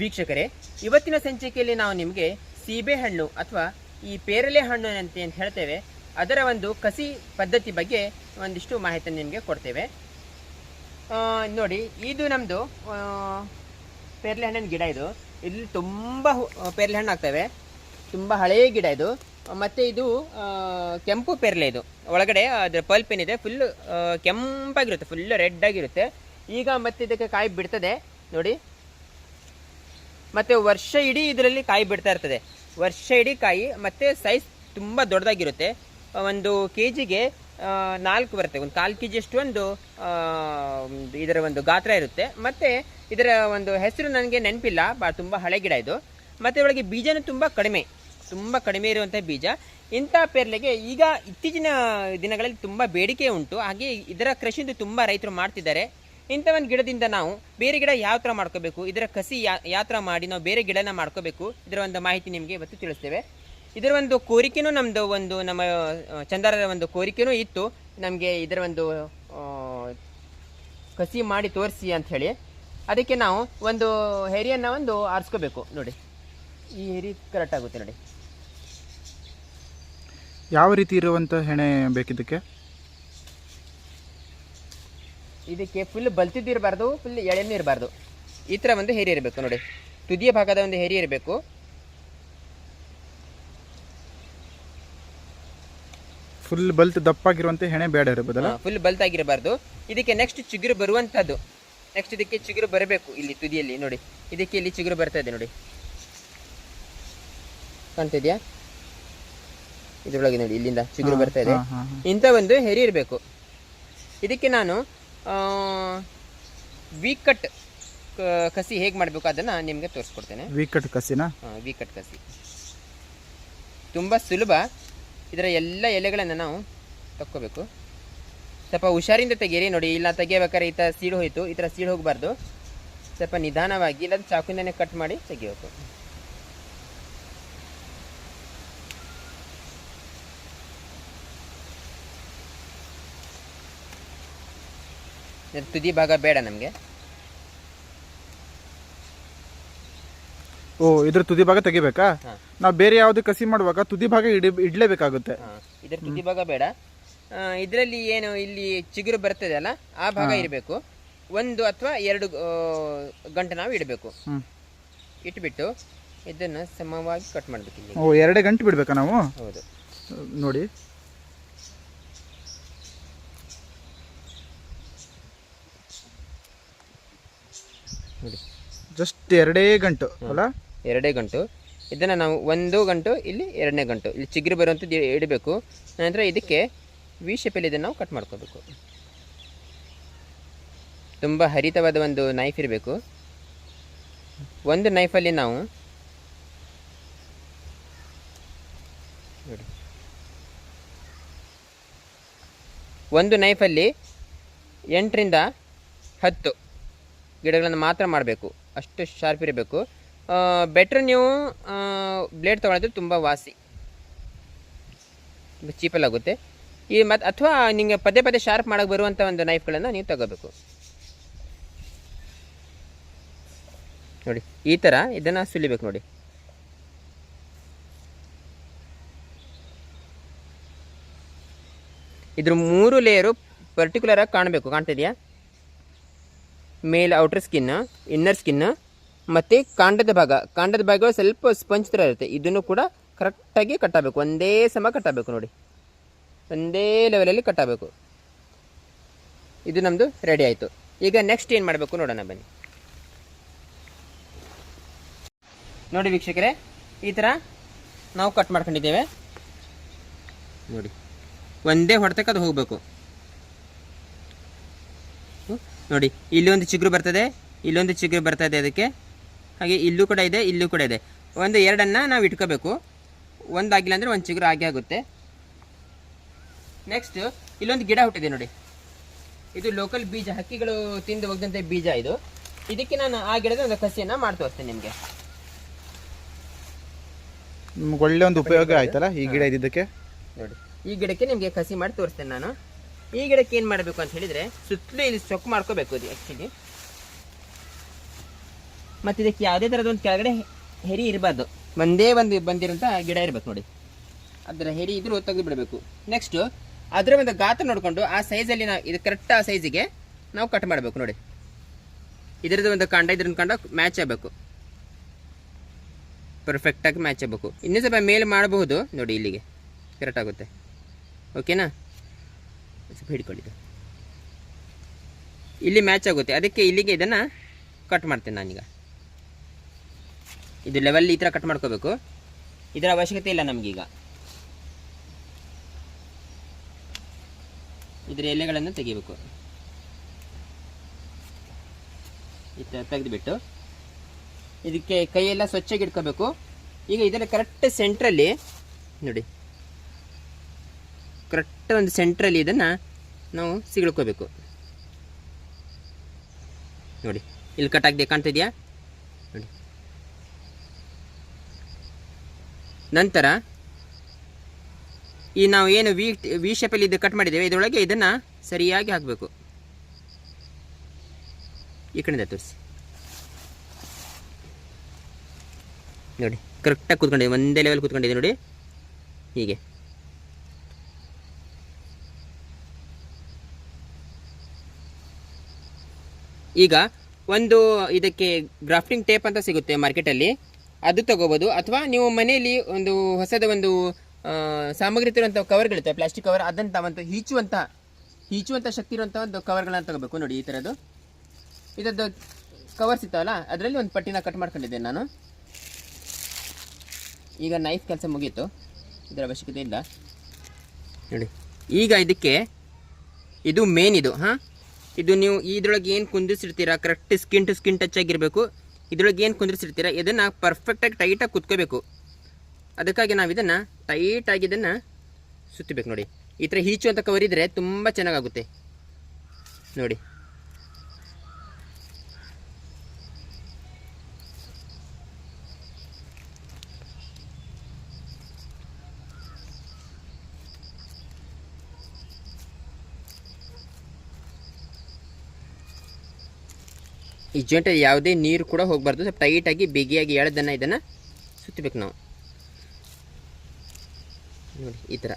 ವೀಕ್ಷಕರೇ, ಇವತ್ತಿನ ಸಂಚಿಕೆಯಲ್ಲಿ ನಾವು ನಿಮಗೆ ಸೀಬೆ ಹಣ್ಣು ಅಥವಾ ಈ ಪೇರಲೆ ಹಣ್ಣು ಅಂತ ಏನು ಹೇಳ್ತೇವೆ. ಅದರ ಒಂದು ಕಸಿ ಪದ್ಧತಿ ಬಗ್ಗೆ ಒಂದಿಷ್ಟು ಮಾಹಿತಿಯನ್ನು ನಿಮಗೆ ಕೊಡ್ತೇವೆ. ನೋಡಿ, ಇದು ನಮ್ಮದು ಪೇರಲೆ ಹಣ್ಣಿನ ಗಿಡ ಇದು. ಇಲ್ಲಿ ತುಂಬ ಪೇರಲೆ ಹಣ್ಣು ಆಗ್ತವೆ. ತುಂಬ ಹಳೆಯ ಗಿಡ ಇದು. ಮತ್ತು ಇದು ಕೆಂಪು ಪೇರಲೆ ಇದು. ಒಳಗಡೆ ಅದರ ಪಲ್ಪ್ ಏನಿದೆ ಫುಲ್ ಕೆಂಪಾಗಿರುತ್ತೆ ಫುಲ್ ರೆಡ್ ಆಗಿರುತ್ತೆ. ಈಗ ಮತ್ತೆ ಇದಕ್ಕೆ ಕಾಯಿ ಬಿಡ್ತದೆ. ನೋಡಿ ಮತ್ತೆ ವರ್ಷ ಇಡೀ ಇದರಲ್ಲಿ ಕಾಯಿ ಬಿಡ್ತಾ ಇರ್ತದೆ. ವರ್ಷ ಇಡೀ ಕಾಯಿ ಮತ್ತೆ ಸೈಜ್ ತುಂಬ ದೊಡ್ಡದಾಗಿರುತ್ತೆ. ಒಂದು ಕೆ ಜಿಗೆ ನಾಲ್ಕು ಬರುತ್ತೆ. ಒಂದು ಕಾಲು ಕೆ ಜಿಯಷ್ಟು ಒಂದು ಇದರ ಒಂದು ಗಾತ್ರ ಇರುತ್ತೆ. ಮತ್ತೆ ಇದರ ಒಂದು ಹೆಸರು ನನಗೆ ನೆನಪಿಲ್ಲ. ಬಾ, ತುಂಬ ಹಳೆ ಗಿಡ ಇದು. ಮತ್ತೆ ಒಳಗೆ ಬೀಜನೂ ತುಂಬ ಕಡಿಮೆ. ತುಂಬ ಕಡಿಮೆ ಇರುವಂಥ ಬೀಜ. ಇಂಥ ಪೇರ್ಲೆಗೆ ಈಗ ಇತ್ತೀಚಿನ ದಿನಗಳಲ್ಲಿ ತುಂಬ ಬೇಡಿಕೆ ಉಂಟು. ಹಾಗೆ ಇದರ ಕೃಷಿಯಿಂದ ತುಂಬ ರೈತರು ಮಾಡ್ತಿದ್ದಾರೆ. ಇಂಥ ಒಂದು ಗಿಡದಿಂದ ನಾವು ಬೇರೆ ಗಿಡ ಯಾವ ಥರ ಮಾಡ್ಕೋಬೇಕು? ಇದರ ಕಸಿ ಯಾ, ಯಾವ ಮಾಡಿ ನಾವು ಬೇರೆ ಗಿಡನ ಮಾಡ್ಕೋಬೇಕು? ಇದರ ಒಂದು ಮಾಹಿತಿ ನಿಮಗೆ ಇವತ್ತು ತಿಳಿಸ್ತೇವೆ. ಇದರ ಒಂದು ಕೋರಿಕೆನೂ ನಮ್ಮದು ಒಂದು ನಮ್ಮ ಚಂದ್ರದ ಒಂದು ಕೋರಿಕೆನೂ ಇತ್ತು. ನಮಗೆ ಇದರ ಒಂದು ಕಸಿ ಮಾಡಿ ತೋರಿಸಿ ಅಂತ ಹೇಳಿ. ಅದಕ್ಕೆ ನಾವು ಒಂದು ಹೆರಿಯನ್ನು ಒಂದು ಆರಿಸ್ಕೋಬೇಕು. ನೋಡಿ. ಈ ಹೆರಿ ಕರೆಕ್ಟ್ ಆಗುತ್ತೆ ನೋಡಿ. ಯಾವ ರೀತಿ ಇರುವಂಥ ಹೆಣೆ ಬೇಕಿದ್ದಕ್ಕೆ? ಇದಕ್ಕೆ ಫುಲ್ ಬಲ್ತಿದ್ದು ಇರಬಾರ್ದು ಫುಲ್ ಎಳೆನೂ ಇರಬಾರ್ದು. ಈ ಥರ ಒಂದು ಹೆರಿ ಇರಬೇಕು ನೋಡಿ. ತುದಿಯ ಭಾಗದ ಒಂದು ಹೆರಿ ಇರಬೇಕು. ಫುಲ್ ಬಲ್ತ್ ದಪ್ಪಾಗಿರುವಂಥ ಹೆಣೆ ಬೇಡ ಇರಬಹುದಲ್ಲ ಫುಲ್ ಬಲ್ತಾಗಿರಬಾರ್ದು ಇದಕ್ಕೆ ನೆಕ್ಸ್ಟ್ ಚಿಗುರು ಬರುವಂಥದ್ದು ನೆಕ್ಸ್ಟ್ ಇದಕ್ಕೆ ಚಿಗುರು ಬರಬೇಕು ಇಲ್ಲಿ ತುದಿಯಲ್ಲಿ ನೋಡಿ. ಇದಕ್ಕೆ ಇಲ್ಲಿ ಚಿಗುರು ಬರ್ತಾ ಇದೆ ನೋಡಿ. ಕಾಣ್ತಿದ್ಯಾ? ಇದ್ರೊಳಗೆ ನೋಡಿ ಇಲ್ಲಿಂದ ಚಿಗುರು ಬರ್ತಾ ಇದೆ. ಇಂಥ ಒಂದು ಹೆರಿ ಇರಬೇಕು. ಇದಕ್ಕೆ ನಾನು ವೀಕ್ ಕಟ್ ಕಸಿ ಹೇಗೆ ಮಾಡಬೇಕು ಅದನ್ನು ನಿಮಗೆ ತೋರಿಸ್ಕೊಡ್ತೇನೆ. ವೀಕಟ್ ಕಸಿನಾ? ವಿ ಕಟ್ ಕಸಿ. ತುಂಬ ಸುಲಭ. ಇದರ ಎಲ್ಲ ಎಲೆಗಳನ್ನು ನಾವು ತಕ್ಕೋಬೇಕು. ಸ್ವಲ್ಪ ಹುಷಾರಿಂದ ತೆಗೀರಿ. ನೋಡಿ ಇಲ್ಲ ತೆಗಿಬೇಕಾದ್ರೆ ಈ ಥರ ಸೀಳು ಹೋಯಿತು. ಈ ಥರ ಸೀಳು ಹೋಗಬಾರ್ದು. ಸ್ವಲ್ಪ ನಿಧಾನವಾಗಿ ಇಲ್ಲ ಚಾಕುಯಿಂದನೇ ಕಟ್ ಮಾಡಿ ತೆಗಿಬೇಕು. ತುದಿ ಭಾಗ ಬೇಡ ನಮಗೆ. ಓ ಇದ್ರ ತುದಿ ಭಾಗ ತೆಗಿಬೇಕಾ? ಹಾಂ. ನಾವು ಬೇರೆ ಯಾವ್ದು ಕಸಿ ಮಾಡುವಾಗ ತುದಿ ಭಾಗ ಇಡಿ ಇಡ್ಲೇಬೇಕಾಗುತ್ತೆ. ಹಾ, ಇದರ ತುದಿ ಭಾಗ ಬೇಡ. ಇದರಲ್ಲಿ ಏನು ಇಲ್ಲಿ ಚಿಗುರು ಬರ್ತದೆ ಅಲ್ಲ ಆ ಭಾಗ ಇರಬೇಕು ಒಂದು ಅಥವಾ ಎರಡು ಆ, ಗಂಟೆ ನಾವು ಇಡಬೇಕು. ಹ್ಞೂ ಇಟ್ಬಿಟ್ಟು ಇದನ್ನು ಸಮವಾಗಿ ಕಟ್ ಮಾಡ್ಬೇಕು ಇಲ್ಲಿ ಓ ಎರಡೇ ಗಂಟೆ ಬಿಡ್ಬೇಕಾ ನಾವು? ಹೌದು. ನೋಡಿ. ನೋಡಿ. ಜಸ್ಟ್ ಎರಡೇ ಗಂಟು ಅಲ್ಲ? ಎರಡೇ ಗಂಟು. ಇದನ್ನು ನಾವು ಒಂದು ಗಂಟು ಇಲ್ಲಿ ಎರಡನೇ ಗಂಟು. ಇಲ್ಲಿ ಚಿಗುರು ಬರುವಂಥದ್ದು ಇಡಬೇಕು. ನಂತರ ಇದಕ್ಕೆ ವಿ ಶೇಪಲ್ಲಿ ಇದನ್ನು ನಾವು ಕಟ್ ಮಾಡ್ಕೋಬೇಕು. ತುಂಬ ಹರಿತವಾದ ಒಂದು ನೈಫ್ ಇರಬೇಕು. ಒಂದು ನೈಫಲ್ಲಿ ನಾವು ನೋಡಿ. ಒಂದು ನೈಫಲ್ಲಿ ಎಂಟರಿಂದ ಹತ್ತು. ಗಿಡಗಳನ್ನು ಮಾತ್ರ ಮಾಡಬೇಕು. ಅಷ್ಟು ಶಾರ್ಪ್ ಇರಬೇಕು. ಬೆಟ್ರ್ ನೀವು ಬ್ಲೇಡ್ ತೊಗೊಳಿದ್ರೆ ತುಂಬ ವಾಸಿ. ಚೀಪಲ್ಲಿ ಆಗುತ್ತೆ. ಈ ಮತ್ತು ಅಥವಾ ನಿಮಗೆ ಪದೇ ಪದೇ ಶಾರ್ಪ್ ಮಾಡಕ್ಕೆ ಬರುವಂಥ ಒಂದು ನೈಫ್ಗಳನ್ನು ನೀವು ತಗೋಬೇಕು. ನೋಡಿ, ಈ ಥರ ಇದನ್ನು ಸುಲಿಬೇಕು ನೋಡಿ. ಇದ್ರ ಮೂರು ಲೇಯರು ಪರ್ಟಿಕ್ಯುಲರಾಗಿ ಕಾಣಬೇಕು. ಕಾಣ್ತಿದೆಯಾ ಮೇಲ್ ಔಟರ್ ಸ್ಕಿನ್ ಇನ್ನರ್ ಸ್ಕಿನ್ ಮತ್ತು ಕಾಂಡದ ಭಾಗ. ಕಾಂಡದ ಭಾಗ ಸ್ವಲ್ಪ ಸ್ಪಂಜ್ ಥರ ಇರುತ್ತೆ. ಇದನ್ನು ಕೂಡ ಕರೆಕ್ಟಾಗಿ ಕಟ್ಟಬೇಕು ಒಂದೇ ಸಮ ಕಟ್ಟಬೇಕು ನೋಡಿ. ಒಂದೇ ಲೆವೆಲಲ್ಲಿ ಕಟ್ಟಬೇಕು ಇದು ನಮ್ಮದು ರೆಡಿ ಆಯಿತು. ಈಗ ನೆಕ್ಸ್ಟ್ ಏನು ಮಾಡಬೇಕು ನೋಡೋಣ ಬನ್ನಿ. ನೋಡಿ ವೀಕ್ಷಕರೇ, ಈ ಥರ ನಾವು ಕಟ್ ಮಾಡ್ಕೊಂಡಿದ್ದೇವೆ. ನೋಡಿ. ಒಂದೇ ಹೊಡೆತಕ್ಕೆ ಅದು ಹೋಗಬೇಕು. ನೋಡಿ ಇಲ್ಲಿ ಒಂದು ಚಿಗುರು ಬರ್ತದೆ ಇಲ್ಲೊಂದು ಚಿಗುರು ಬರ್ತಾ ಇದೆ ಅದಕ್ಕೆ. ಹಾಗೆ ಇಲ್ಲೂ ಕೂಡ ಇದೆ ಇಲ್ಲೂ ಕೂಡ ಇದೆ. ಒಂದು ಎರಡನ್ನು ನಾವು ಇಟ್ಕೋಬೇಕು. ಒಂದಾಗಿಲ್ಲ ಅಂದರೆ ಒಂದು ಚಿಗುರು ಆಗೇ ಆಗುತ್ತೆ. ನೆಕ್ಸ್ಟ್ ಇಲ್ಲೊಂದು ಗಿಡ ಹುಟ್ಟಿದೆ ನೋಡಿ. ಇದು ಲೋಕಲ್ ಬೀಜ ಹಕ್ಕಿಗಳು ತಿಂದು ಹೋಗದಂತೆ ಬೀಜ ಇದು. ಇದಕ್ಕೆ ನಾನು ಆ ಗಿಡದ ಒಂದು ಕಸಿಯನ್ನು ಮಾಡಿ ತೋರಿಸ್ತೇನೆ ನಿಮಗೆ. ನಿಮ್ಗೆ ಒಳ್ಳೆ ಒಂದು ಉಪಯೋಗ ಆಯ್ತಲ್ಲ ಈ ಗಿಡ ಇದ್ದಿದ್ದಕ್ಕೆ? ನೋಡಿ ಈ ಗಿಡಕ್ಕೆ ನಿಮಗೆ ಕಸಿ ಮಾಡಿ ತೋರಿಸ್ತೇನೆ ನಾನು. ಈ ಗಿಡಕ್ಕೆ ಏನು ಮಾಡಬೇಕು ಅಂತ ಹೇಳಿದರೆ ಸುತ್ತಲೂ ಇಲ್ಲಿ ಸೊಕ್ಕು ಮಾಡ್ಕೋಬೇಕು ಇದು ಆ್ಯಕ್ಚುಲಿ ಮತ್ತು ಇದಕ್ಕೆ ಯಾವುದೇ ಥರದ ಒಂದು ಕೆಳಗಡೆ ಹೆರಿ ಇರಬಾರ್ದು. ಒಂದೇ ಒಂದು ಬಂದಿರೋಂಥ ಗಿಡ ಇರಬೇಕು ನೋಡಿ. ಅದರ ಹೆರಿ ಇದ್ರೂ ತೆಗೆದು ಬಿಡಬೇಕು. ನೆಕ್ಸ್ಟ್ ಅದರ ಒಂದು ಗಾತ್ರ ನೋಡಿಕೊಂಡು ಆ ಸೈಜಲ್ಲಿ ನಾವು ಇದು ಕರೆಕ್ಟ್ ಆ ಸೈಜಿಗೆ ನಾವು ಕಟ್ ಮಾಡಬೇಕು ನೋಡಿ. ಇದರದ್ದು ಒಂದು ಕಾಂಡ, ಇದ್ರದ್ದು ಕಾಂಡ ಮ್ಯಾಚ್ ಆಗಬೇಕು. ಪರ್ಫೆಕ್ಟಾಗಿ ಮ್ಯಾಚ್ ಆಗಬೇಕು. ಇನ್ನೂ ಸ್ವಲ್ಪ ಮೇಲೆ ಮಾಡಬಹುದು ನೋಡಿ ಇಲ್ಲಿಗೆ. ಕರೆಕ್ಟ್ ಆಗುತ್ತೆ. ಓಕೆನಾ ಸ್ವಲ್ಪ ಹಿಡ್ಕೊಂಡಿದ್ದು ಇಲ್ಲಿ ಮ್ಯಾಚ್ ಆಗುತ್ತೆ. ಅದಕ್ಕೆ ಇಲ್ಲಿಗೆ ಇದನ್ನು ಕಟ್ ಮಾಡ್ತೇನೆ ನಾನೀಗ. ಇದು ಲೆವೆಲ್ ಈ ಥರ ಕಟ್ ಮಾಡ್ಕೋಬೇಕು. ಇದರ ಅವಶ್ಯಕತೆ ಇಲ್ಲ ನಮಗೀಗ. ಇದರ ಎಲೆಗಳನ್ನು ತೆಗಿಬೇಕು. ಈ ಥರ ತೆಗೆದುಬಿಟ್ಟು. ಇದಕ್ಕೆ ಕೈಯೆಲ್ಲ ಸ್ವಚ್ಛಾಗಿ ಇಟ್ಕೋಬೇಕು. ಈಗ ಇದರ ಕರೆಕ್ಟ್ ಸೆಂಟ್ರಲ್ಲಿ ನೋಡಿ ಕರೆಕ್ಟ್ ಒಂದು ಸೆಂಟ್ರಲ್ಲಿ ಇದನ್ನು ನಾವು ಸಿಗಳ್ಕೋಬೇಕು. ನೋಡಿ, ಇಲ್ಲಿ ಕಟ್ ಆಗಿದೆ ಕಾಣ್ತಿದ್ಯಾ? ನೋಡಿ. ನಂತರ ಈ ನಾವು ಏನು ವಿ ವಿ ಶೇಪಲ್ಲಿ ಇದು ಕಟ್ ಮಾಡಿದ್ದೇವೆ, ಇದರೊಳಗೆ ಇದನ್ನು ಸರಿಯಾಗಿ ಹಾಕಬೇಕು. ಈ ಕಡೆಯಿಂದ ತೋರಿಸಿ. ನೋಡಿ ಕರೆಕ್ಟಾಗಿ ಕೂತ್ಕೊಂಡಿದೆ, ಒಂದೇ ಲೆವೆಲ್ ಕೂತ್ಕೊಂಡಿದೆ ನೋಡಿ. ಹೀಗೆ. ಈಗ ಒಂದು ಇದಕ್ಕೆ ಗ್ರಾಫ್ಟಿಂಗ್ ಟೇಪ್ ಅಂತ ಸಿಗುತ್ತೆ ಮಾರ್ಕೆಟಲ್ಲಿ ಅದು ತಗೋಬೋದು. ಅಥವಾ ನೀವು ಮನೆಯಲ್ಲಿ ಒಂದು ಹೊಸದ ಒಂದು ಸಾಮಗ್ರಿ ಇರುವಂಥ ಕವರ್ಗಳಿರ್ತವೆ ಪ್ಲಾಸ್ಟಿಕ್ ಕವರ್ ಅದಂತ ಒಂದು ಹೀಚುವಂಥ ಹೀಚುವಂಥ ಶಕ್ತಿ ಇರುವಂಥ ಒಂದು ಕವರ್ಗಳನ್ನು ತಗೋಬೇಕು ನೋಡಿ ಈ ಥರದ್ದು ಇದರದ್ದು ಕವರ್ ಸಿಗ್ತಾವಲ್ಲ ಅದರಲ್ಲಿ ಒಂದು ಪಟ್ಟಿನ ಕಟ್ ಮಾಡ್ಕೊಂಡಿದ್ದೇನೆ ನಾನು. ಈಗ ನೈಫ್ ಕೆಲಸ ಮುಗೀತು. ಇದರ ಅವಶ್ಯಕತೆ ಇಲ್ಲ. ನೋಡಿ. ಈಗ ಇದಕ್ಕೆ ಇದು ಮೇನ್ ಇದು ಹಾಂ? ಇದು ನೀವು ಇದ್ರೊಳಗೆ ಏನು ಕುಂದಿಸಿರ್ತೀರಾ? Correct skin to skin touch ಆಗಿರಬೇಕು. ಇದ್ರೊಳಗೆ ಏನು ಕುಂದಿರ್ಸಿರ್ತೀರಾ ಇದನ್ನು ಪರ್ಫೆಕ್ಟಾಗಿ ಟೈಟಾಗಿ ಕುತ್ಕೋಬೇಕು. ಅದಕ್ಕಾಗಿ ನಾವು ಇದನ್ನು ಟೈಟಾಗಿ ಇದನ್ನು ಸುತ್ತಬೇಕು ನೋಡಿ. ಈ ಥರ ಹೀಚು ಅಂತ ಕವರ್ ಇದ್ದರೆ ತುಂಬ ಚೆನ್ನಾಗಾಗುತ್ತೆ. ನೋಡಿ. ಈ ಜಾಯಿಂಟಲ್ಲಿ ಯಾವುದೇ ನೀರು ಕೂಡ ಹೋಗಬಾರ್ದು. ಸ್ವಲ್ಪ ಟೈಟಾಗಿ ಬಿಗಿಯಾಗಿ ಎಳೆದನ್ನು ಇದನ್ನು ಸುತ್ತಬೇಕು ನಾವು. ನೋಡಿ, ಈ ಥರ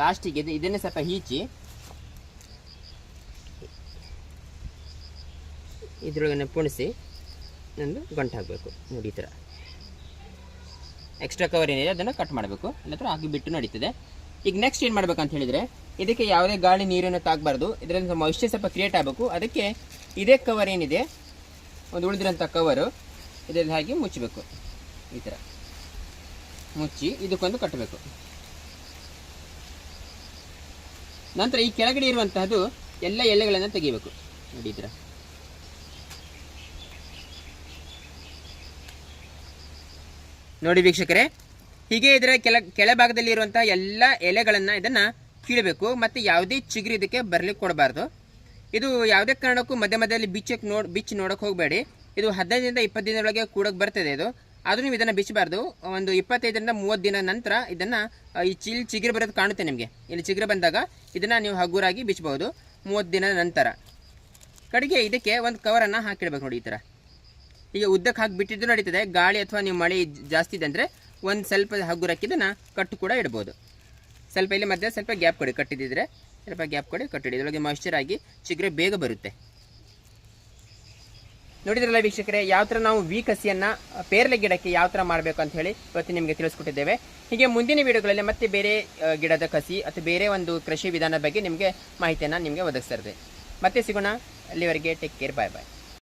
ಲಾಸ್ಟಿಗೆ ಇದು ಇದನ್ನೇ ಸ್ವಲ್ಪ ಹೀಚಿ. ಇದ್ರೊಳಗನೆ ಪುಣಿಸಿ ಒಂದು ಗಂಟು ಹಾಕಬೇಕು, ನೋಡಿ ಈ ಥರ. ಎಕ್ಸ್ಟ್ರಾ ಕವರ್ ಏನಿದೆ ಅದನ್ನು ಕಟ್ ಮಾಡಬೇಕು. ಇಲ್ಲತ್ರ ಹಾಕಿ ಬಿಟ್ಟು ನಡೀತದೆ. ಈಗ ನೆಕ್ಸ್ಟ್ ಏನು ಮಾಡ್ಬೇಕು ಅಂತ ಹೇಳಿದರೆ, ಇದಕ್ಕೆ ಯಾವುದೇ ಗಾಳಿ ನೀರನ್ನು ತಾಗಬಾರ್ದು ಇದರಿಂದ ಮಾಯಿಶ್ಚರ್ ಸ್ವಲ್ಪ ಕ್ರಿಯೇಟ್ ಆಗಬೇಕು. ಅದಕ್ಕೆ ಇದೇ ಕವರ್ ಏನಿದೆ, ಒಂದು ಉಳಿದಿರೋಂಥ ಕವರು ಇದರಲ್ಲಿ ಹಾಕಿ ಮುಚ್ಚಬೇಕು. ಈ ಥರ. ಮುಚ್ಚಿ ಇದಕ್ಕೊಂದು ಕಟ್ಟಬೇಕು. ನಂತರ ಈ ಕೆಳಗಡೆ ಇರುವಂತಹದ್ದು ಎಲ್ಲ ಎಲೆಗಳನ್ನು ತೆಗಿಬೇಕು. ನೋಡಿ ಈ ನೋಡಿ ವೀಕ್ಷಕರೇ. ಹೀಗೆ ಇದರ ಕೆಳ ಕೆಳಭಾಗದಲ್ಲಿ ಇರುವಂತಹ ಎಲ್ಲ ಎಲೆಗಳನ್ನು ಇದನ್ನು ಕೀಳಬೇಕು. ಮತ್ತು ಯಾವುದೇ ಚಿಗುರು ಇದಕ್ಕೆ ಬರ್ಲಿಕ್ಕೆ ಕೊಡಬಾರ್ದು. ಇದು ಯಾವುದೇ ಕಾರಣಕ್ಕೂ ಮಧ್ಯ ಮಧ್ಯದಲ್ಲಿ ಬಿಚ್ಚಕ್ಕೆ ನೋಡ್ ಬಿಚ್ಚಿ ನೋಡಕ್ಕೆ ಹೋಗಬೇಡಿ. ಇದು ಹದಿನೈದರಿಂದ ಇಪ್ಪತ್ತು ದಿನದೊಳಗೆ ಕೂಡಕ್ಕೆ ಬರ್ತದೆ ಇದು. ಆದರೂ ನೀವು ಇದನ್ನು ಬಿಚ್ಚಬಾರ್ದು. ಒಂದು ಇಪ್ಪತ್ತೈದರಿಂದ ಮೂವತ್ತು ದಿನ ನಂತರ ಇದನ್ನು ಈ ಚಿಲ್ ಚಿಗುರು ಬರೋದು ಕಾಣುತ್ತೆ ನಿಮಗೆ. ಇಲ್ಲಿ ಚಿಗುರು ಬಂದಾಗ ಇದನ್ನು ನೀವು ಹಗುರಾಗಿ ಬಿಚ್ಚಬಹುದು. ಮೂವತ್ತು ದಿನ ನಂತರ. ಕಡೆಗೆ ಇದಕ್ಕೆ ಒಂದು ಕವರನ್ನು ಹಾಕಿಡ್ಬೇಕು ನೋಡಿ ಈ ಥರ ಈಗ ಉದ್ದಕ್ಕೆ ಹಾಕಿ ಬಿಟ್ಟಿದ್ದು ನಡೀತದೆ. ಗಾಳಿ ಅಥವಾ ನೀವು ಮಳೆ ಜಾಸ್ತಿ ಇದೆ ಅಂದರೆ ಒಂದು ಸ್ವಲ್ಪ ಹಗುರಕ್ಕಿದನ್ನು ಕಟ್ಟು ಕೂಡ ಇಡ್ಬೋದು. ಸ್ವಲ್ಪ ಇಲ್ಲಿ ಮಧ್ಯೆ ಸ್ವಲ್ಪ ಗ್ಯಾಪ್ ಕೊಡಿ, ಕಟ್ಟಿದ್ದಿದ್ರೆ ಸ್ವಲ್ಪ ಗ್ಯಾಪ್ ಕೊಡಿ, ಕಟ್ಟಿಡಿ. ಇದರೊಳಗೆ ಮಾಯಿಶ್ಚರ್ ಆಗಿ ಶೀಘ್ರ ಬೇಗ ಬರುತ್ತೆ. ನೋಡಿದ್ರಲ್ಲ ವೀಕ್ಷಕರೇ, ಯಾವ ಥರ ನಾವು ವಿ ಕಸಿಯನ್ನು, ಪೇರಲೆ ಗಿಡಕ್ಕೆ ಯಾವ ಥರ ಮಾಡಬೇಕು ಅಂತ ಹೇಳಿ ಇವತ್ತು ನಿಮಗೆ ತಿಳಿಸ್ಕೊಟ್ಟಿದ್ದೇವೆ. ಹೀಗೆ ಮುಂದಿನ ವಿಡಿಯೋಗಳಲ್ಲಿ ಮತ್ತೆ ಬೇರೆ ಗಿಡದ ಕಸಿ ಅಥವಾ ಬೇರೆ ಒಂದು ಕೃಷಿ ವಿಧಾನದ ಬಗ್ಗೆ ನಿಮಗೆ ಮಾಹಿತಿಯನ್ನು ನಿಮಗೆ ಒದಗಿಸ್ತಾ ಮತ್ತೆ ಸಿಗೋಣ. ಅಲ್ಲಿವರೆಗೆ ಟೇಕ್ ಕೇರ್ ಬಾಯ್ ಬಾಯ್